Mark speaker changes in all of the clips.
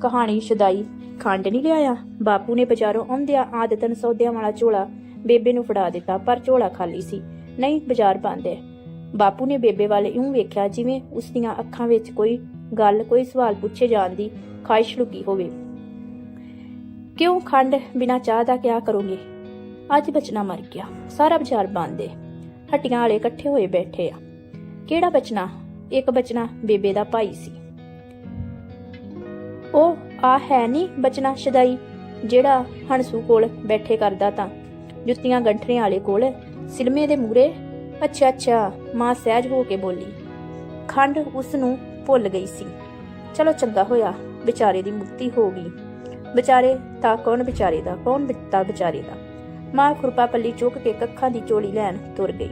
Speaker 1: ਕਹਾਣੀ ਸ਼ੁਦਾਈ। ਖੰਡ ਨਹੀਂ ਲਿਆਇਆ। ਬਾਪੂ ਨੇ ਬਾਜ਼ਾਰੋਂ ਆਉਂਦਿਆਂ ਆਦਤਨ ਸੌਦਿਆਂ ਵਾਲਾ ਝੋਲਾ ਬੇਬੇ ਨੂੰ ਫੜਾ ਦਿੱਤਾ, ਪਰ ਝੋਲਾ ਖਾਲੀ ਸੀ। ਨਹੀਂ, ਬਾਜ਼ਾਰ ਬੰਦ ਹੈ। ਬਾਪੂ ਨੇ ਬੇਬੇ ਵੱਲ ਇਉਂ ਵੇਖਿਆ ਜਿਵੇਂ ਉਸ ਦੀਆਂ ਅੱਖਾਂ ਵਿੱਚ ਕੋਈ ਗੱਲ, ਕੋਈ ਸਵਾਲ ਪੁੱਛੇ ਜਾਣ ਦੀ ਖਾਹਿਸ਼ ਲੁਕੀ ਹੋਵੇ। ਕਿਉਂ ਖੰਡ ਬਿਨਾ ਚਾਹ ਦਾ ਕਿਆ ਕਰੋਗੇ? ਅੱਜ ਬਚਨਾ ਮਰ ਗਿਆ। ਸਾਰਾ ਬਾਜ਼ਾਰ ਬੰਦ ਹੈ। ਹੱਟੀਆਂ ਵਾਲੇ ਇਕੱਠੇ ਹੋਏ ਬੈਠੇ ਆ। ਕਿਹੜਾ ਬਚਨਾ ਇੱਕ ਬਚਨਾ ਬੇਬੇ ਦਾ ਭਾਈ ਸੀ। ਉਹ ਆ ਹੈ ਨਹੀਂ ਬਚਨਾ ਸ਼ਦਾਈ, ਜਿਹੜਾ ਹੰਸੂ ਕੋਲ ਬੈਠੇ ਕਰਦਾ ਤਾਂ। ਜੁੱਤੀਆਂ ਗੰਠਰੇ ਵਾਲੇ ਕੋਲ, ਸਿਲਮੇ ਦੇ ਮੂਰੇ ਅੱਛਾ ਅੱਛਾ, ਮਾਂ ਸਹਿਜ ਹੋ ਕੇ ਬੋਲੀ। ਖੰਡ ਉਸ ਨੂੰ ਭੁੱਲ ਗਈ ਸੀ। ਚਲੋ ਚੰਗਾ ਹੋਇਆ, ਵਿਚਾਰੇ ਦੀ ਮੁਕਤੀ ਹੋ ਗਈ। ਵਿਚਾਰੇ ਤਾਂ ਕੌਣ ਵਿਚਾਰੇ ਦਾ, ਕੌਣ ਬਿੱਤਾ ਵਿਚਾਰੇ ਦਾ। ਮਾਂ ਖੁਰਪਾ ਪੱਲੀ ਚੁੱਕ ਕੇ ਕੱਖਾਂ ਦੀ ਝੋਲੀ ਲੈਣ ਤੁਰ ਗਈ।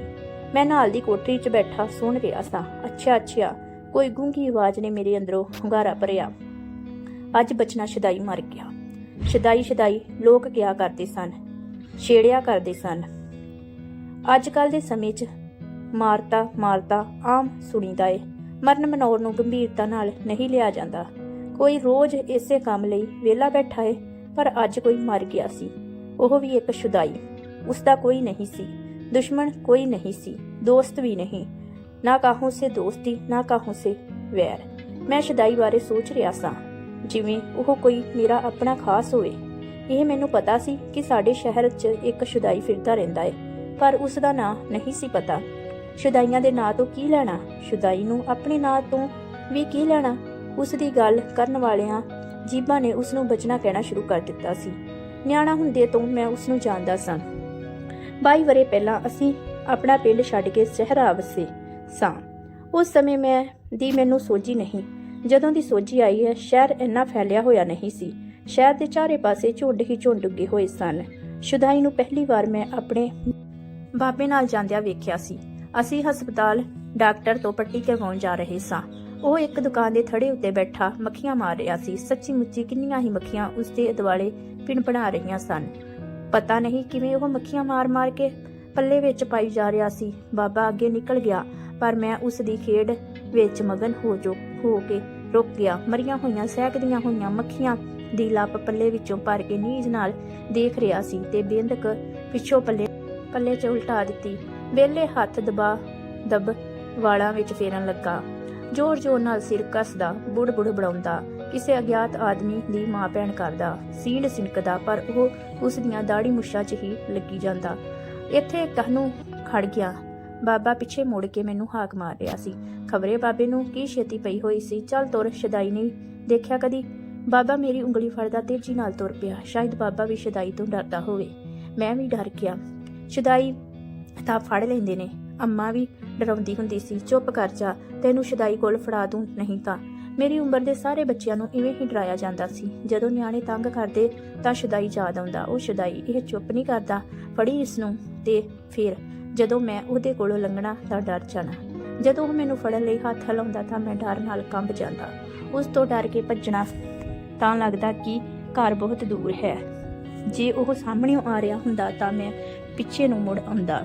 Speaker 1: ਮੈਂ ਨਾਲ ਦੀ ਕੋਠਰੀ 'ਚ ਬੈਠਾ ਸੁਣ ਰਿਹਾ ਸਾਂ। ਅੱਛਾ ਅੱਛਾ, ਕੋਈ ਗੂੰਗੀ ਆਵਾਜ਼ ਨੇ ਮੇਰੇ ਅੰਦਰੋਂ ਹੁੰਗਾਰਾ ਭਰਿਆ। ਅੱਜ ਬਚਨਾ ਸ਼ਦਾਈ ਮਰ ਗਿਆ। ਸ਼ਦਾਈ ਸ਼ਦਾਈ ਲੋਕ ਕਿਆ ਕਰਦੇ ਸਨ? ਛੇੜਿਆ ਕਰਦੇ ਸਨ। ਅੱਜ ਕੱਲ ਦੇ ਸਮੇਂ 'ਚ ਮਾਰਤਾ ਮਾਰਤਾ ਆਮ ਸੁਣੀਦਾ ਏ। ਮਰਨ ਮਨੋਰ ਨੂੰ ਗੰਭੀਰਤਾ ਨਾਲ ਨਹੀਂ ਲਿਆ ਜਾਂਦਾ। ਕੋਈ ਰੋਜ਼ ਇਸੇ ਕੰਮ ਲਈ ਵਿਹਲਾ ਬੈਠਾ ਏ, ਪਰ ਅੱਜ ਕੋਈ ਮਰ ਗਿਆ ਸੀ। ਉਹ ਵੀ ਇੱਕ ਸ਼ੁਦਾਈ ਉਸ ਦਾ ਕੋਈ ਨਹੀਂ ਸੀ। ਦੁਸ਼ਮਣ ਕੋਈ ਨਹੀਂ ਸੀ। ਦੋਸਤ ਵੀ ਨਹੀਂ। ਨਾ ਕਾਹੋਂ ਸੇ ਦੋਸਤੀ, ਨਾ ਕਾਹੋਂ ਸੇ ਵੈਰ। ਮੈਂ ਸ਼ੁਦਾਈ ਬਾਰੇ ਸੋਚ ਰਿਹਾ ਸਾਂ। ਜਿਵੇਂ ਉਹ ਕੋਈ ਮੇਰਾ ਆਪਣਾ ਖਾਸ ਹੋਵੇ। ਇਹ ਮੈਨੂੰ ਪਤਾ ਸੀ ਕਿ ਸਾਡੇ ਸ਼ਹਿਰ 'ਚ ਇੱਕ ਸ਼ੁਦਾਈ ਫਿਰਦਾ ਰਹਿੰਦਾ ਏ, ਪਰ ਉਸ ਦਾ ਨਾਂ ਨਹੀਂ ਸੀ ਪਤਾ। ਸ਼ੁਦਾਈਆਂ ਦੇ ਨਾਂ ਤੋਂ ਕੀ ਲੈਣਾ? ਸ਼ੁਦਾਈ ਨੂੰ ਆਪਣੇ ਨਾਂ ਤੋਂ ਵੀ ਕੀ ਲੈਣਾ? ਉਸ ਦੀ ਗੱਲ ਕਰਨ ਵਾਲਿਆਂ ਜੀਬਾਂ ਨੇ ਉਸ ਨੂੰ ਬਚਣਾ ਕਹਿਣਾ ਸ਼ੁਰੂ ਕਰ ਦਿੱਤਾ ਸੀ। ਨਿਆਣਾ ਹੁੰਦੇ ਤੋਂ ਮੈਂ ਉਸ ਨੂੰ ਜਾਣਦਾ ਸਾਂ। 22 ਵਰੇ ਪਹਿਲਾਂ ਅਸੀਂ ਆਪਣਾ ਪਿੰਡ ਛੱਡ ਕੇ ਸ਼ਹਿਰ ਆ ਵਸੇ ਸਾਂ। ਉਸ ਸਮੇਂ ਮੈਂ ਦੀ ਮੈਨੂੰ ਸੋਝੀ ਨਹੀਂ। ਜਦੋਂ ਦੀ ਸੋਝੀ ਆਈ ਹੈ, ਸ਼ਹਿਰ ਇੰਨਾ ਫੈਲਿਆ ਹੋਇਆ ਨਹੀਂ ਸੀ। ਸ਼ਹਿਰ ਦੇ ਚਾਰੇ ਪਾਸੇ ਝੁੰਡ ਹੀ ਝੁੰਡ ਉੱਗੇ ਹੋਏ ਸਨ। ਸ਼ੁਦਾਈ ਨੂੰ ਪਹਿਲੀ ਵਾਰ ਮੈਂ ਆਪਣੇ ਬਾਬੇ ਨਾਲ ਜਾਂਦਿਆਂ ਵੇਖਿਆ ਸੀ। ਅਸੀਂ ਹਸਪਤਾਲ ਡਾਕਟਰ ਤੋਂ ਪੱਟੀ ਕਰਵਾਉਣ ਜਾ ਰਹੇ ਸਾਂ। ਉਹ ਇੱਕ ਦੁਕਾਨ ਦੇ ਥੜੇ ਉੱਤੇ ਬੈਠਾ, ਮੱਖੀਆਂ ਮਾਰ ਰਿਹਾ ਸੀ। ਸੱਚੀ ਮੁੱਚੀ ਕਿੰਨੀਆਂ ਹੀ ਮੱਖੀਆਂ ਉਸ ਦੇ ਦੁਆਲੇ ਪਿਣਪਣਾ ਰਹੀਆਂ ਸਨ। ਪਤਾ ਨਹੀਂ ਕਿਵੇਂ ਉਹ ਮੱਖੀਆਂ ਮਾਰ-ਮਾਰ ਕੇ ਪੱਲੇ ਵਿੱਚ ਪਾਈ ਜਾ ਰਿਹਾ ਸੀ। ਬਾਬਾ ਅੱਗੇ ਨਿਕਲ ਗਿਆ, ਪਰ ਮੈਂ ਉਸ ਦੀ ਖੇਡ ਵਿੱਚ ਮਗਨ ਹੋ ਜੋ ਹੋ ਕੇ ਰੁਕ ਗਿਆ। ਮਰੀਆਂ ਹੋਈਆਂ, ਸਹਿਕਦੀਆਂ ਹੋਈਆਂ ਮੱਖੀਆਂ ਦੀ ਲੱਪ ਪੱਲੇ ਵਿੱਚੋਂ ਭਰ ਕੇ ਨੀਜ ਨਾਲ ਦੇਖ ਰਿਹਾ ਸੀ ਤੇ ਬੇਂਦਕ ਪਿੱਛੋਂ ਪੱਲੇ ਪੱਲੇ 'ਚ ਉਲਟਾ ਦਿੱਤੀ। ਵੇਲੇ ਹੱਥ ਦਬਾ, ਦਬ ਵਾਲਾਂ ਵਿੱਚ ਫੇਰਨ ਲੱਗਾ। ਜ਼ੋਰ ਜ਼ੋਰ ਨਾਲ ਸਿਰ ਕੱਸਦਾ, ਬੁੜ ਬੁੜ ਬੜਾਉਂਦਾ। ਕਿਸੇ ਅਗਿਆਤ ਆਦਮੀ ਦੀ ਮਾਂ ਭੈਣ ਕਰਦਾ। ਸੀਂਡ ਸਿਨਕਦਾ, ਪਰ ਉਹ ਉਸ ਦੀਆਂ ਦਾੜੀ ਮੁੱਛਾਂ 'ਚ ਹੀ ਲੱਗੀ ਜਾਂਦਾ। ਇੱਥੇ ਕਹਨੂੰ ਖੜ ਗਿਆ। ਬਾਬਾ ਪਿੱਛੇ ਮੁੜ ਕੇ ਮੈਨੂੰ ਹਾਕ ਮਾਰ ਰਿਹਾ ਸੀ। ਖਬਰੇ ਬਾਬੇ ਨੂੰ ਕੀ ਛੇਤੀ ਪਈ ਹੋਈ ਸੀ? ਚੱਲ ਤੁਰ, ਸ਼ਦਾਈ ਨਹੀਂ ਦੇਖਿਆ ਕਦੀ? ਬਾਬਾ ਮੇਰੀ ਉਂਗਲੀ ਫੜਦਾ ਤੇਜ਼ੀ ਨਾਲ ਤੁਰ ਪਿਆ। ਸ਼ਾਇਦ ਬਾਬਾ ਵੀ ਸ਼ਦਾਈ ਤੋਂ ਡਰਦਾ ਹੋਵੇ। ਮੈਂ ਵੀ ਡਰ ਗਿਆ। ਸ਼ਦਾਈ ਤਾਂ ਫੜ ਲੈਂਦੇ ਨੇ। ਅੰਮਾ ਵੀ ਡਰਾਉਂਦੀ ਹੁੰਦੀ ਸੀ, ਚੁੱਪ ਕਰ ਜਾ, ਤੈਨੂੰ ਸ਼ਦਾਈ ਕੋਲ ਫੜਾ ਦੂੰ, ਨਹੀਂ ਤਾਂ। ਮੇਰੀ ਉਮਰ ਦੇ ਸਾਰੇ ਬੱਚਿਆਂ ਨੂੰ ਇਵੇਂ ਹੀ ਡਰਾਇਆ ਜਾਂਦਾ ਸੀ। ਜਦੋਂ ਨਿਆਣੇ ਤੰਗ ਕਰਦੇ ਤਾਂ ਸ਼ਦਾਈ ਯਾਦ ਆਉਂਦਾ। ਉਹ ਸ਼ਦਾਈ ਇਹ ਚੁੱਪ ਨਹੀਂ ਕਰਦਾ। ਫੜੀ ਇਸ ਨੂੰ ਤੇ ਫਿਰ ਜਦੋਂ ਮੈਂ ਉਹਦੇ ਕੋਲੋਂ ਲੰਘਣਾ ਤਾਂ ਡਰ ਜਾਣਾ। ਜਦੋਂ ਉਹ ਮੈਨੂੰ ਫੜਨ ਲਈ ਹੱਥ ਹਿਲਾਉਂਦਾ ਤਾਂ ਮੈਂ ਡਰ ਨਾਲ ਕੰਬ ਜਾਂਦਾ। ਉਸ ਤੋਂ ਡਰ ਕੇ ਭੱਜਣਾ ਤਾਂ ਲੱਗਦਾ ਕਿ ਘਰ ਬਹੁਤ ਦੂਰ ਹੈ। ਜੇ ਉਹ ਸਾਹਮਣੇੋਂ ਆ ਰਿਹਾ ਹੁੰਦਾ ਤਾਂ ਮੈਂ ਪਿੱਛੇ ਨੂੰ ਮੁੜ ਆਉਂਦਾ।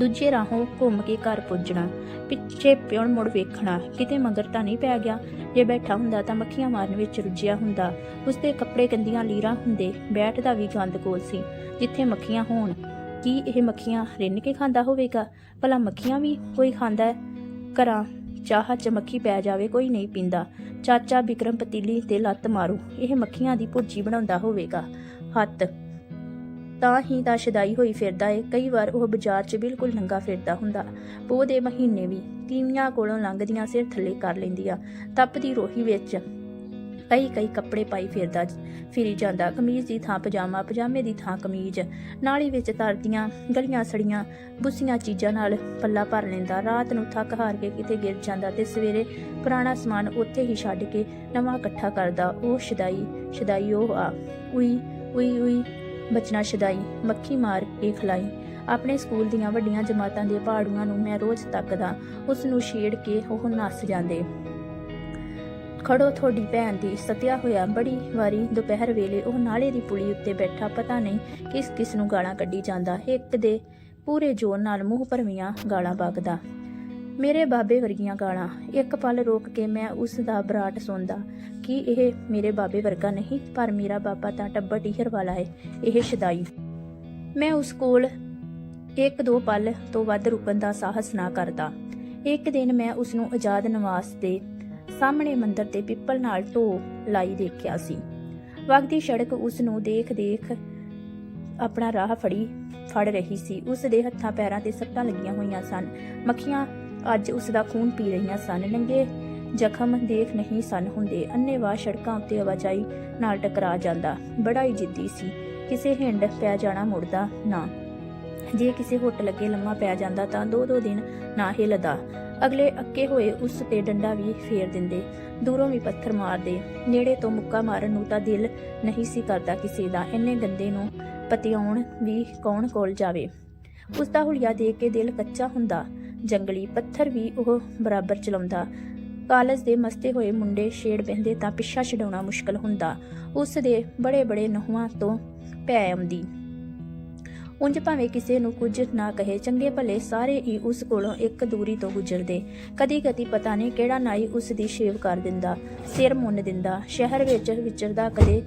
Speaker 1: ਦੂਜੇ ਰਾਹੋਂ ਘੁੰਮ ਕੇ ਘਰ ਪੁੱਜਣਾ, ਪਿੱਛੇ ਪਿਉਣ ਮੁੜ ਵੇਖਣਾ, ਕਿਤੇ ਮਗਰ ਤਾਂ ਨਹੀਂ ਪੈ ਗਿਆ। ਜੇ ਬੈਠਾ ਹੁੰਦਾ ਤਾਂ ਮੱਖੀਆਂ ਮਾਰਨ ਵਿੱਚ ਰੁੱਝਿਆ ਹੁੰਦਾ। ਉਸਦੇ ਕੱਪੜੇ ਗੰਦੀਆਂ ਲੀਰਾਂ ਹੁੰਦੇ, ਬੈਠ ਦਾ ਵੀ ਗੰਦ ਕੋਲ ਸੀ, ਜਿੱਥੇ ਮੱਖੀਆਂ ਹੋਣ। ਕੀ ਇਹ ਮੱਖੀਆਂ ਰਿੰਨ ਕੇ ਖਾਂਦਾ ਹੋਵੇਗਾ? ਭਲਾ ਮੱਖੀਆਂ ਵੀ ਕੋਈ ਖਾਂਦਾ ਹੈ? ਘਰਾਂ ਚਾਹ ਚ ਮੱਖੀ ਪੈ ਜਾਵੇ, ਕੋਈ ਨਹੀਂ ਪੀਂਦਾ। ਚਾਚਾ ਵਿਕਰਮ ਪਤੀਲੀ ਤੇ ਲੱਤ ਮਾਰੂ, ਇਹ ਮੱਖੀਆਂ ਦੀ ਭੁਰਜੀ ਬਣਾਉਂਦਾ ਹੋਵੇਗਾ। ਹੱਥ ਤਾਂ ਹੀ ਤਾਂ ਸ਼ਦਾਈ ਹੋਈ ਫਿਰਦਾ ਏ, ਕਈ ਵਾਰ ਉਹ ਬਾਜ਼ਾਰ 'ਚ ਬਿਲਕੁਲ ਨੰਗਾ ਫਿਰਦਾ ਹੁੰਦਾ। ਪੋਹ ਦੇ ਮਹੀਨੇ ਵੀ ਤੀਵੀਆਂ ਕੋਲੋਂ ਲੰਘਦੀਆਂ ਸਿਰ ਥੱਲੇ ਕਰ ਲੈਂਦੀਆਂ ਤਪਦੀ ਰੋਹੀ ਵਿੱਚ। ਕਈ ਕਈ ਕੱਪੜੇ ਪਾਈ ਫਿਰਦਾ ਫਿਰੀ ਜਾਂਦਾ। ਕਮੀਜ਼ ਦੀ ਥਾਂ ਪਜਾਮਾ, ਪਜਾਮੇ ਦੀ ਥਾਂ ਕਮੀਜ਼। ਨਾਲੀ ਵਿੱਚ ਤਰਦੀਆਂ ਗਲੀਆਂ ਸੜੀਆਂ, ਬੁੱਸੀਆਂ ਚੀਜ਼ਾਂ ਨਾਲ ਪੱਲਾ ਭਰ ਲੈਂਦਾ। ਰਾਤ ਨੂੰ ਥੱਕ ਹਾਰ ਕੇ ਕਿਤੇ ਗਿਰ ਜਾਂਦਾ ਤੇ ਸਵੇਰੇ ਪੁਰਾਣਾ ਸਮਾਨ ਉੱਥੇ ਹੀ ਛੱਡ ਕੇ ਨਵਾਂ ਇਕੱਠਾ ਕਰਦਾ। ਉਹ ਸ਼ਦਾਈ ਸ਼ਦਾਈ ਉਹ ਆ। ਉਈ ਉਈ ਉਈ ਬਚਨਾ ਸ਼ਦਾਈ ਮੱਖੀ ਮਾਰ ਕੇ ਖਲਾਈ। ਆਪਣੇ ਸਕੂਲ ਦੀਆਂ ਵੱਡੀਆਂ ਜਮਾਤਾਂ ਦੇ ਪਹਾੜੂਆਂ ਨੂੰ ਮੈਂ ਰੋਜ਼ ਤੱਕਦਾ। ਉਸ ਨੂੰ ਛੇੜ ਕੇ ਉਹ ਨੱਸ ਜਾਂਦੇ। ਖੜੋ ਤੁਹਾਡੀ ਭੈਣ ਦੀ ਸਤਿਆ ਹੋਇਆ ਬੜੀ ਵਾਰੀ ਦੁਪਹਿਰ ਵੇਲੇ ਉਹ ਨਾਲੇ ਦੀ ਪੁਲੀ ਉੱਤੇ ਬੈਠਾ, ਪਤਾ ਨਹੀਂ ਕਿਸ ਕਿਸ ਨੂੰ ਗਾਲਾਂ ਕੱਢੀ ਜਾਂਦਾ। ਇੱਕ ਦੇ ਪੂਰੇ ਜ਼ੋਰ ਨਾਲ ਮੂੰਹ ਭਰਵੀਆਂ ਗਾਲਾਂ ਬਕਦਾ ਮੇਰੇ ਬਾਬੇ ਵਰਗੀਆਂ ਗਾਲਾਂ, ਇੱਕ ਪਲ ਰੋਕ ਕੇ ਮੈਂ ਉਸ ਦਾ ਬਰਾਟ ਸੁਣਦਾ। ਕਿ ਇਹ ਮੇਰੇ ਬਾਬੇ ਵਰਗਾ ਨਹੀਂ? ਪਰ ਮੇਰਾ ਬਾਬਾ ਤਾਂ ਟੱਬਰ ਟੀਹਰ ਵਾਲਾ ਹੈ, ਇਹ ਸ਼ਦਾਈ। ਮੈਂ ਉਸ ਕੋਲ ਇੱਕ ਦੋ ਪਲ ਤੋਂ ਵੱਧ ਰੁਕਣ ਦਾ ਸਾਹਸ ਨਾ ਕਰਦਾ। ਇੱਕ ਦਿਨ ਮੈਂ ਉਸ ਨੂੰ ਆਜ਼ਾਦ ਨਿਵਾਸ ਦੇ ਸਾਹਮਣੇ ਮੰਦਰ ਤੇ ਪਿੱਪਲ ਨਾਲ ਢੋ ਲਾਈ ਦੇਖਿਆ ਸੀ। ਵਗਦੀ ਸੜਕ ਉਸ ਨੂੰ ਦੇਖ ਦੇਖ ਆਪਣਾ ਰਾਹ ਫੜੀ, ਫੜ ਰਹੀ ਸੀ। ਉਸ ਦੇ ਹੱਥਾਂ ਪੈਰਾਂ ਤੇ ਸੱਟਾਂ ਲੱਗੀਆਂ ਹੋਈਆਂ ਸਨ। ਮੱਖੀਆਂ ਅੱਜ ਉਸ ਦਾ ਖੂਨ ਪੀ ਰਹੀਆਂ ਸਨ। ਨੰਗੇ ਜ਼ਖਮ ਦੇਖ ਨਹੀਂ ਸਨ ਹੁੰਦੇ। ਅੰਨੇਵਾਹ ਸੜਕਾਂ ਉੱਤੇ ਆਵਾਜਾਈ ਨਾਲ ਟਕਰਾ ਜਾਂਦਾ। ਬੜਾ ਹੀ ਜਿੱਦੀ ਸੀ। ਕਿਸੇ ਹਿੰਡ ਪੈ ਜਾਣਾ ਮੁੜਦਾ ਨਾ। ਜੇ ਕਿਸੇ ਹੋਟਲ ਅੱਗੇ ਲੰਮਾ ਪੈ ਜਾਂਦਾ ਤਾਂ ਦੋ ਦੋ ਦਿਨ ਨਾ ਹਿਲਦਾ। ਅਗਲੇ ਅੱਕੇ ਹੋਏ ਉਸ ਤੇ ਡੰਡਾ ਵੀ ਫੇਰ ਦਿੰਦੇ। ਦੂਰੋਂ ਵੀ ਪੱਥਰ ਮਾਰਦੇ। ਨੇੜੇ ਤੋਂ ਮੁੱਕਾ ਮਾਰਨ ਨੂੰ ਤਾਂ ਦਿਲ ਨਹੀਂ ਸੀ ਕਰਦਾ ਕਿਸੇ ਦਾ। ਇੰਨੇ ਗੰਦੇ ਨੂੰ ਪਤਿਆਉਣ ਵੀ ਕੌਣ ਕੋਲ ਜਾਵੇ? ਉਸ ਦਾ ਹੁਲੀਆ ਦੇਖ ਕੇ ਦਿਲ ਕੱਚਾ ਹੁੰਦਾ। ਜੰਗਲੀ ਪੱਥਰ ਵੀ ਉਹ ਬਰਾਬਰ ਚਲਾਉਂਦਾ। ਕਾਲਜ ਦੇ ਮਸਤੇ ਹੋਏ ਮੁੰਡੇ ਛੇੜ ਬਹਿੰਦੇ ਤਾਂ ਪਿੱਛਾ ਛਡਾਉਣਾ ਮੁਸ਼ਕਲ ਹੁੰਦਾ। ਉਸ ਦੇ ਬੜੇ ਬੜੇ ਨਹੁਆਂ ਤੋਂ ਪੈ ਆਉਂਦੀ। ਉਂਝ ਭਾਵੇਂ ਕਿਸੇ ਨੂੰ ਕੁਝ ਨਾ ਕਹੇ, ਚੰਗੇ ਭਲੇ ਸਾਰੇ ਹੀ ਉਸ ਕੋਲੋਂ ਇੱਕ ਦੂਰੀ ਤੋਂ ਗੁਜ਼ਰਦੇ। ਕਦੀ ਕਦੀ ਪਤਾ ਨਹੀਂ ਕਿਹੜਾ ਨਾਈ ਉਸ ਦੀ ਸ਼ੇਵ ਕਰ ਦਿੰਦਾ, ਸਿਰ ਮੁੰਨ ਦਿੰਦਾ, ਸ਼ਹਿਰ ਵਿੱਚ ਵਿਚਰਦਾ ਕਦੇ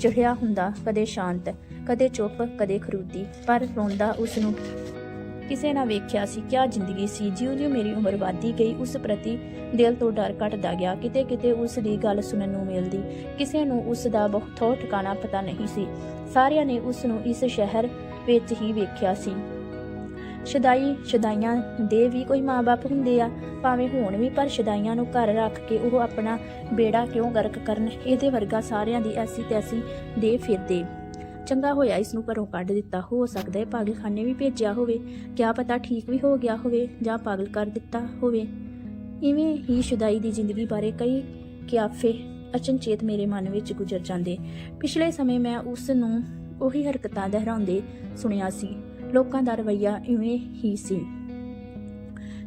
Speaker 1: ਚੜਿਆ ਹੁੰਦਾ, ਕਦੇ ਸ਼ਾਂਤ, ਕਦੇ ਚੁੱਪ, ਕਦੇ ਖਰੂਦੀ ਪਰ ਰੋਂਦਾ ਉਸ ਨੂੰ ਕਿਸੇ ਨਾ ਵੇਖਿਆ ਸੀ ਕਿਆ ਜ਼ਿੰਦਗੀ ਸੀ। ਜਿਉਂ-ਜਿਉਂ ਮੇਰੀ ਉਮਰ ਵਧਦੀ ਗਈ, ਉਸ ਪ੍ਰਤੀ ਦਿਲ ਤੋਂ ਡਰ ਘਟਦਾ ਗਿਆ। ਕਿਤੇ-ਕਿਤੇ ਉਸ ਦੀ ਗੱਲ ਸੁਣਨ ਨੂੰ ਮਿਲਦੀ। ਕਿਸੇ ਨੂੰ ਉਸ ਦਾ ਬਹੁਤ ਥੋ ਠਿਕਾਣਾ ਪਤਾ ਨਹੀਂ ਸੀ। ਸਾਰਿਆਂ ਨੇ ਉਸ ਨੂੰ ਇਸ ਸ਼ਹਿਰ ਵਿੱਚ ਹੀ ਵੇਖਿਆ ਸੀ। ਸ਼ਦਾਈ, ਸ਼ਦਾਈਆਂ ਦੇ ਵੀ ਕੋਈ ਮਾਪੇ ਹੁੰਦੇ ਆ, ਭਾਵੇਂ ਹੋਣ ਵੀ, ਪਰ ਸ਼ਦਾਈਆਂ ਨੂੰ ਘਰ ਰੱਖ ਕੇ ਉਹ ਆਪਣਾ ਬੇੜਾ ਕਿਉਂ ਗਰਕ ਕਰਨ? ਇਹਦੇ ਵਰਗਾ ਸਾਰਿਆਂ ਦੀ ਐਸੀ ਤੈਸੀ ਦੇ ਫਿਰਦੇ। ਚੰਗਾ ਹੋਇਆ ਇਸ ਨੂੰ ਘਰੋਂ ਕੱਢ ਦਿੱਤਾ। ਹੋ ਸਕਦਾ ਹੈ ਪਾਗਲਖਾਨੇ ਵੀ ਭੇਜਿਆ ਹੋਵੇ। ਕਿਆ ਪਤਾ ਠੀਕ ਵੀ ਹੋ ਗਿਆ ਹੋਵੇ ਜਾਂ ਪਾਗਲ ਕਰ ਦਿੱਤਾ ਹੋਵੇ। ਇਵੇਂ ਹੀ ਸ਼ੁਦਾਈ ਦੀ ਜ਼ਿੰਦਗੀ ਬਾਰੇ ਕਈ ਕਿਆਫੇ ਅਚਨਚੇਤ ਮੇਰੇ ਮਨ ਵਿੱਚ ਗੁਜ਼ਰ ਜਾਂਦੇ। ਪਿਛਲੇ ਸਮੇਂ ਮੈਂ ਉਸ ਨੂੰ ਉਹੀ ਹਰਕਤਾਂ ਦੁਹਰਾਉਂਦੇ ਸੁਣਿਆ ਸੀ। ਲੋਕਾਂ ਦਾ ਰਵੱਈਆ ਇਵੇਂ ਹੀ ਸੀ।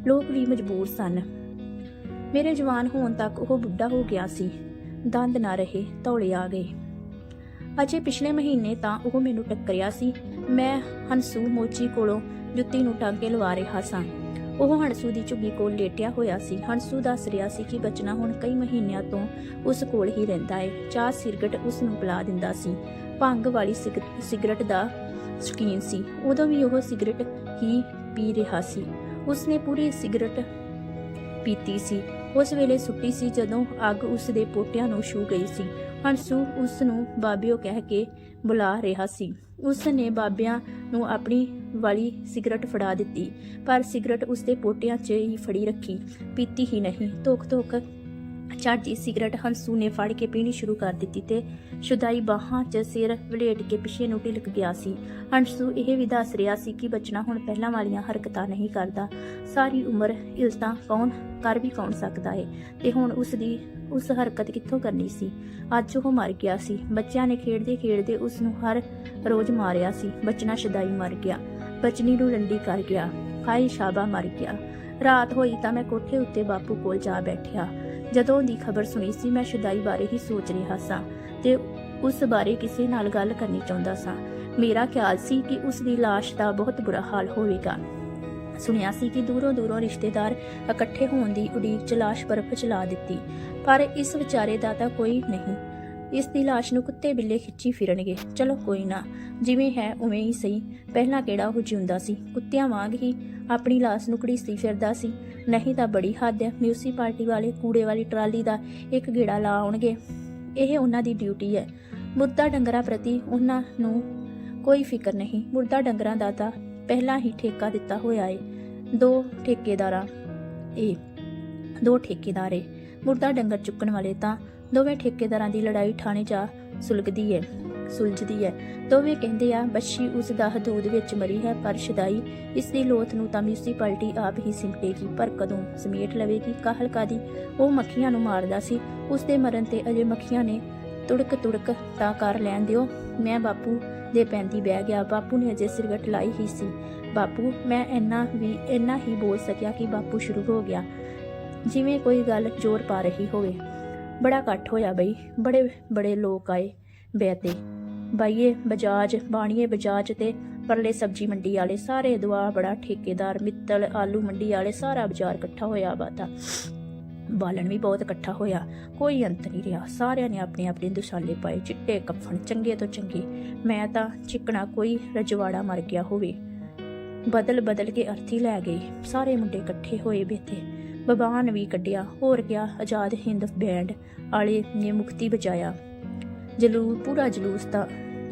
Speaker 1: ਲੋਕ ਵੀ ਮਜਬੂਰ ਸਨ। ਮੇਰੇ ਜਵਾਨ ਹੋਣ ਤੱਕ ਉਹ ਬੁੱਢਾ ਹੋ ਗਿਆ ਸੀ। ਦੰਦ ਨਾ ਰਹੇ, ਧੌਲੇ ਆ ਗਏ। ਅਜੇ ਪਿਛਲੇ ਮਹੀਨੇ ਤਾਂ ਉਹ ਮੈਨੂੰ ਟੱਕਰਿਆ ਸੀ। ਮੈਂ ਹੰਸੂ ਮੋਚੀ ਕੋਲੋਂ ਜੁੱਤੀ ਨੂੰ ਟਾਂਕੇ ਲਵਾ ਰਿਹਾ ਸਾਂ। ਉਹ ਹੰਸੂ ਦੀ ਝੁੱਗੀ ਕੋਲ ਲੇਟਿਆ ਹੋਇਆ ਸੀ। ਹੰਸੂ ਦੱਸ ਰਿਹਾ ਸੀ ਕਿ ਬਚਨਾ ਹੁਣ ਕਈ ਮਹੀਨਿਆਂ ਤੋਂ ਉਸ ਕੋਲ ਹੀ ਰਹਿੰਦਾ ਹੈ ਚਾਹ ਸਿਰਗਟ ਉਸ ਨੂੰ ਪਿਲਾ ਦਿੰਦਾ ਸੀ। ਭੰਗ ਵਾਲੀ ਸਿਗਰਟ ਦਾ ਸ਼ੌਕੀਨ ਸੀ। ਉਦੋਂ ਵੀ ਉਹ ਸਿਗਰਟ ਹੀ ਪੀ ਰਿਹਾ ਸੀ। ਉਸਨੇ ਪੂਰੀ ਸਿਗਰਟ ਪੀਤੀ ਸੀ। ਉਸ ਵੇਲੇ ਸੁੱਟੀ ਸੀ ਜਦੋਂ ਅੱਗ ਉਸ ਦੇ ਪੋਟਿਆਂ ਨੂੰ ਛੂ ਗਈ ਸੀ। ਹੰਸੂ ਉਸ ਨੂੰ ਬਾਬਿਓ ਕਹਿ ਕੇ ਬੁਲਾ ਰਿਹਾ ਸੀ। ਉਸ ਨੇ ਬਾਬਿਆਂ ਨੂੰ ਆਪਣੀ ਵਾਲੀ ਸਿਗਰਟ ਫੜਾ ਦਿੱਤੀ, ਪਰ ਸਿਗਰਟ ਉਸ ਦੇ ਪੋਟਿਆਂ 'ਚ ਹੀ ਫੜੀ ਰੱਖੀ। ਪੀਤੀ ਹੀ ਨਹੀਂ। ਧੋਖ ਧੋਖ ਝਾੜੀ ਸਿਗਰਟ ਹੰਸੂ ਨੇ ਫੜ ਕੇ ਪੀਣੀ ਸ਼ੁਰੂ ਕਰ ਦਿੱਤੀ ਤੇ ਸ਼ੁਦਾਈ ਬਾਹਾਂ 'ਚ ਸਿਰ ਵਲੇਟ ਕੇ ਪਿੱਛੇ ਨੂੰ ਢਿਲਕ ਗਿਆ ਸੀ। ਹੰਸੂ ਇਹ ਵੀ ਦੱਸ ਰਿਹਾ ਸੀ ਕਿ ਬਚਣਾ ਹੁਣ ਪਹਿਲਾਂ ਵਾਲੀਆਂ ਹਰਕਤਾਂ ਨਹੀਂ ਕਰਦਾ। ਸਾਰੀ ਉਮਰ ਇਲਤਾਂ ਕੌਣ, ਕਰ ਵੀ ਕੌਣ ਸਕਦਾ ਹੈ ਤੇ ਹੁਣ ਉਸ ਦੀ ਉਸ ਹਰਕਤ ਕਿੱਥੋਂ ਕਰਨੀ ਸੀ? ਅੱਜ ਉਹ ਮਰ ਗਿਆ ਸੀ। ਬੱਚਿਆਂ ਨੇ ਖੇਡਦੇ ਖੇਡਦੇ ਉਸ ਨੂੰ ਹਰ ਰੋਜ਼ ਮਾਰਿਆ ਸੀ। ਬਚਣਾ ਸ਼ਦਾਈ ਮਰ ਗਿਆ। ਬਚਨੀ ਨੂੰ ਰੰਡੀ ਕਰ ਗਿਆ। ਹਾਈ ਸ਼ਾਬਾ ਮਰ ਗਿਆ। ਰਾਤ ਹੋਈ ਤਾਂ ਮੈਂ ਕੋਠੇ ਉੱਤੇ ਬਾਪੂ ਕੋਲ ਜਾ ਬੈਠਿਆ। ਜਦੋਂ ਦੀ ਖਬਰ ਸੁਣੀ ਸੀ, ਮੈਂ ਸ਼ੁਦਾਈ ਬਾਰੇ ਹੀ ਸੋਚ ਰਿਹਾ ਸਾਂ ਤੇ ਉਸ ਬਾਰੇ ਕਿਸੇ ਨਾਲ ਗੱਲ ਕਰਨੀ ਚਾਹੁੰਦਾ ਸਾਂ। ਮੇਰਾ ਖਿਆਲ ਸੀ ਕਿ ਉਸ ਦੀ ਲਾਸ਼ ਦਾ ਬਹੁਤ ਬੁਰਾ ਹਾਲ ਹੋਵੇਗਾ। ਸੁਣਿਆ ਸੀ ਕਿ ਦੂਰੋਂ ਦੂਰੋਂ ਰਿਸ਼ਤੇਦਾਰ ਇਕੱਠੇ ਹੋਣ ਦੀ ਉਡੀਕ ਚ ਲਾਸ਼ ਬਰਫ਼ ਚਲਾ ਦਿੱਤੀ, ਪਰ ਇਸ ਵਿਚਾਰੇ ਦਾ ਤਾਂ ਕੋਈ ਨਹੀਂ। ਇਸ ਦੀ ਲਾਸ਼ ਨੂੰ ਕੁੱਤੇ ਬਿੱਲੇ ਖਿੱਚੀ ਫਿਰਨਗੇ। ਚਲੋ ਕੋਈ ਨਾ, ਜਿਵੇਂ ਹੈ ਉਵੇਂ ਹੀ ਸਹੀ। ਪਹਿਲਾਂ ਕਿਹੜਾ ਉਹ ਜਿਉਂਦਾ ਸੀ? ਕੁੱਤਿਆਂ ਵਾਂਗ ਹੀ ਆਪਣੀ ਲਾਸ਼ ਨੂੰ ਘੜੀਸਦੀ ਫਿਰਦਾ ਸੀ। ਨਹੀਂ ਤਾਂ ਬੜੀ ਹੱਦ ਹੈ ਮਿਊਨਿਸਪੈਲਿਟੀ ਵਾਲੇ ਕੂੜੇ ਵਾਲੀ ਟਰਾਲੀ ਦਾ ਇੱਕ ਗੇੜਾ ਲਾ ਆਉਣਗੇ। ਇਹ ਉਹਨਾਂ ਦੀ ਡਿਊਟੀ ਹੈ ਮੁਰਦਾ ਡੰਗਰਾਂ ਪ੍ਰਤੀ ਉਹਨਾਂ ਨੂੰ ਕੋਈ ਫਿਕਰ ਨਹੀਂ। ਮੁਰਦਾ ਡੰਗਰਾਂ ਦਾ ਤਾਂ ਪਹਿਲਾਂ ਹੀ ਠੇਕਾ ਦਿੱਤਾ ਹੋਇਆ ਏ। ਦੋ ਠੇਕੇਦਾਰਾਂ ਇਹ ਦੋ ਠੇਕੇਦਾਰੇ ਮੁਰਦਾ ਡੰਗਰ ਚੁੱਕਣ ਵਾਲੇ ਤਾਂ ਦੋਵੇਂ ਠੇਕੇਦਾਰਾਂ ਦੀ ਲੜਾਈ ਠਾਣੇ ਜਾ ਸੁਲਗਦੀ ਏ। ਸੁਲਝਦੀ ਹੈ। ਦੋਵੇਂ ਕਹਿੰਦੇ ਆ, ਬੱਚੀ ਉਸ ਦਾ ਹਦੂਦ ਵਿੱਚ ਮਰੀ ਹੈ, ਪਰ ਸ਼ਦਾਈ ਇਸ ਦੀ ਲੋਥ ਨੂੰ ਤਾਂ ਮਿਊਨਿਸਪੈਲਿਟੀ ਆਪ ਹੀ ਸਿਮਟੇਗੀ, ਪਰ ਕਦੋਂ ਸਮੇਟ ਲਵੇਗੀ? ਕਾਹਲ ਕਾਦੀ ਉਹ ਮੱਖੀਆਂ ਨੂੰ ਮਾਰਦਾ ਸੀ। ਉਸ ਦੇ ਮਰਨ ਤੇ ਅਜੇ ਮੱਖੀਆਂ ਨੇ ਤੁੜਕ ਤੁੜਕ ਤਾਂ ਕਰ ਲੈਣ ਦਿਓ। ਮੈਂ ਬਾਪੂ ਦੇ ਪੈਂਦੀ ਬਹਿ ਗਿਆ। ਬਾਪੂ ਨੇ ਅਜੇ ਸਿਰਗਟ ਲਾਈ ਹੀ ਸੀ। ਬਾਪੂ, ਮੈਂ ਇੰਨਾ ਵੀ, ਇੰਨਾ ਹੀ ਬੋਲ ਸਕਿਆ ਕਿ ਬਾਪੂ ਸ਼ੁਰੂ ਹੋ ਗਿਆ। ਜਿਵੇਂ ਕੋਈ ਗੱਲ ਜ਼ੋਰ ਪਾ ਰਹੀ ਹੋਵੇ। ਬੜਾ ਇਕੱਠ ਹੋਇਆ ਬਈ। ਬੜੇ ਬੜੇ ਲੋਕ ਆਏ ਬੈਤੇ ਬਾਈਏ ਬਜਾਜ, ਬਾਣੀਏ ਬਜਾਜ ਤੇ ਪਰਲੇ ਸਬਜੀ ਮੰਡੀ ਵਾਲੇ ਸਾਰੇ ਦੁਆ ਬੜਾ ਠੇਕੇਦਾਰ, ਮਿੱਤਲ, ਆਲੂ ਮੰਡੀ ਵਾਲੇ ਸਾਰਾ ਬਾਜ਼ਾਰ ਇਕੱਠਾ ਹੋਇਆ ਵਾ ਬਾਲਣ ਵੀ ਬਹੁਤ ਇਕੱਠਾ ਹੋਇਆ। ਕੋਈ ਅੰਤ ਨਹੀਂ ਰਿਹਾ। ਸਾਰਿਆਂ ਨੇ ਆਪਣੇ ਆਪਣੇ ਦੁਸ਼ਾਲੇ ਪਾਏ। ਚਿੱਟੇ ਕੱਫਣ ਚੰਗੇ ਤੋਂ ਚੰਗੇ। ਮੈਂ ਤਾਂ ਚਿਕਣਾ ਕੋਈ ਰਜਵਾੜਾ ਮਰ ਗਿਆ ਹੋਵੇ। ਬਦਲ ਬਦਲ ਕੇ ਅਰਥੀ ਲੈ ਗਈ। ਸਾਰੇ ਮੁੰਡੇ ਇਕੱਠੇ ਹੋਏ ਬੇਤੇ। ਬਬਾਨ ਵੀ ਕੱਢਿਆ। ਹੋਰ ਗਿਆ ਆਜ਼ਾਦ ਹਿੰਦ ਬੈਂਡ ਵਾਲੇ ਨੇ ਮੁਕਤੀ ਬਚਾਇਆ। ਜਲੂ ਪੂਰਾ ਜਲੂਸ ਤਾਂ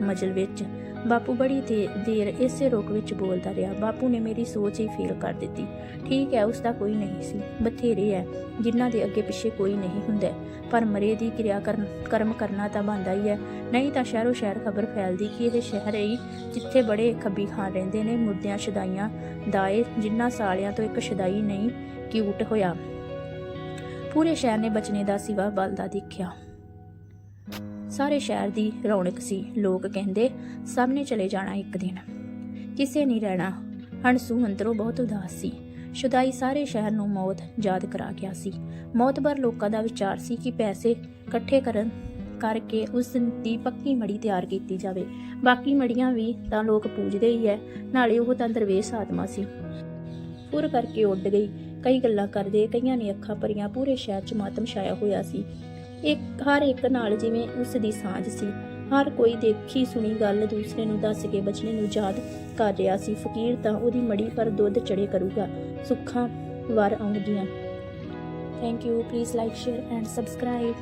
Speaker 1: ਮਜਲ ਵਿੱਚ। ਬਾਪੂ ਬੜੀ ਤੇ ਦੇਰ ਇਸੇ ਰੋਕ ਵਿੱਚ ਬੋਲਦਾ ਰਿਹਾ। ਬਾਪੂ ਨੇ ਮੇਰੀ ਸੋਚ ਹੀ ਫੇਲ ਕਰ ਦਿੱਤੀ। ਠੀਕ ਹੈ, ਉਸ ਦਾ ਕੋਈ ਨਹੀਂ ਸੀ। ਬਥੇਰੇ ਹੈ, ਜਿਨ੍ਹਾਂ ਦੇ ਅੱਗੇ ਪਿੱਛੇ ਕੋਈ ਨਹੀਂ ਹੁੰਦਾ। ਪਰ ਮਰੇ ਦੀ ਕਿਰਿਆ ਕਰਨ, ਕਰਮ ਕਰਨਾ ਤਾਂ ਬਣਦਾ ਹੀ ਹੈ। ਨਹੀਂ ਤਾਂ ਸ਼ਹਿਰੋ ਸ਼ਹਿਰ ਖਬਰ ਫੈਲਦੀ ਕਿ ਇਹ ਸ਼ਹਿਰ ਹੀ ਜਿੱਥੇ ਬੜੇ ਖੱਬੀ ਖਾਨ ਰਹਿੰਦੇ ਨੇ, ਮੁਰਦਿਆਂ, ਸ਼ਦਾਈਆਂ, ਦਾਏ, ਜਿਨ੍ਹਾਂ ਸਾਲਿਆਂ ਤੋਂ ਇੱਕ ਸ਼ਦਾਈ ਨਹੀਂ, ਕਿਊਟ ਹੋਇਆ। ਪੂਰੇ ਸ਼ਹਿਰ ਨੇ ਬਚਨੇ ਦਾ ਸਿਵਾ ਬਲਦਾ ਦੇਖਿਆ। ਸਾਰੇ ਸ਼ਹਿਰ ਦੀ ਰੌਣਕ ਸੀ। ਲੋਕ ਕਹਿੰਦੇ ਸਭ ਨੇ ਚਲੇ ਜਾਣਾ ਇੱਕ ਦਿਨ। ਕਿਸੇ ਨਹੀਂ ਰਹਿਣਾ। ਹਣਸੂ ਅੰਦਰੋਂ ਬਹੁਤ ਉਦਾਸ ਸੀ। ਸ਼ੁਦਾਈ ਸਾਰੇ ਸ਼ਹਿਰ ਨੂੰ ਮੌਤ ਯਾਦ ਕਰਾ ਗਿਆ ਸੀ। ਮੌਤਬਰ ਲੋਕਾਂ ਦਾ ਵਿਚਾਰ ਸੀ ਕਿ ਪੈਸੇ ਇਕੱਠੇ ਕਰਨ ਕਰਕੇ ਉਸ ਦੀ ਪੱਕੀ ਮੜੀ ਤਿਆਰ ਕੀਤੀ ਜਾਵੇ। ਬਾਕੀ ਮੜੀਆਂ ਵੀ ਤਾਂ ਲੋਕ ਪੂਜਦੇ ਹੀ ਐ। ਨਾਲੇ ਉਹ ਤਾਂ ਦਰਵੇਸ਼ ਆਤਮਾ ਸੀ। ਪੁਰ ਕਰਕੇ ਉੱਡ ਗਈ। ਕਈ ਗੱਲਾਂ ਕਰਦੇ, ਕਈਆਂ ਨੇ ਅੱਖਾਂ ਭਰੀਆਂ। ਪੂਰੇ ਸ਼ਹਿਰ 'ਚ ਮਾਤਮ ਛਾਇਆ ਹੋਇਆ ਸੀ। ਇੱਕ, ਹਰ ਇੱਕ ਨਾਲ ਜਿਵੇਂ ਉਸ ਦੀ ਸਾਂਝ ਸੀ। ਹਰ ਕੋਈ ਦੇਖੀ ਸੁਣੀ ਗੱਲ ਦੂਸਰੇ ਨੂੰ ਦੱਸ ਕੇ ਬਚਨੇ ਨੂੰ ਯਾਦ ਕਰ ਰਿਹਾ ਸੀ। ਫਕੀਰ ਤਾਂ ਉਹਦੀ ਮੜੀ ਪਰ ਦੁੱਧ ਚੜੇ ਕਰੂਗਾ। ਸੁੱਖਾਂ ਵਾਰ ਆਉਣਗੀਆਂ। Thank you please like share and subscribe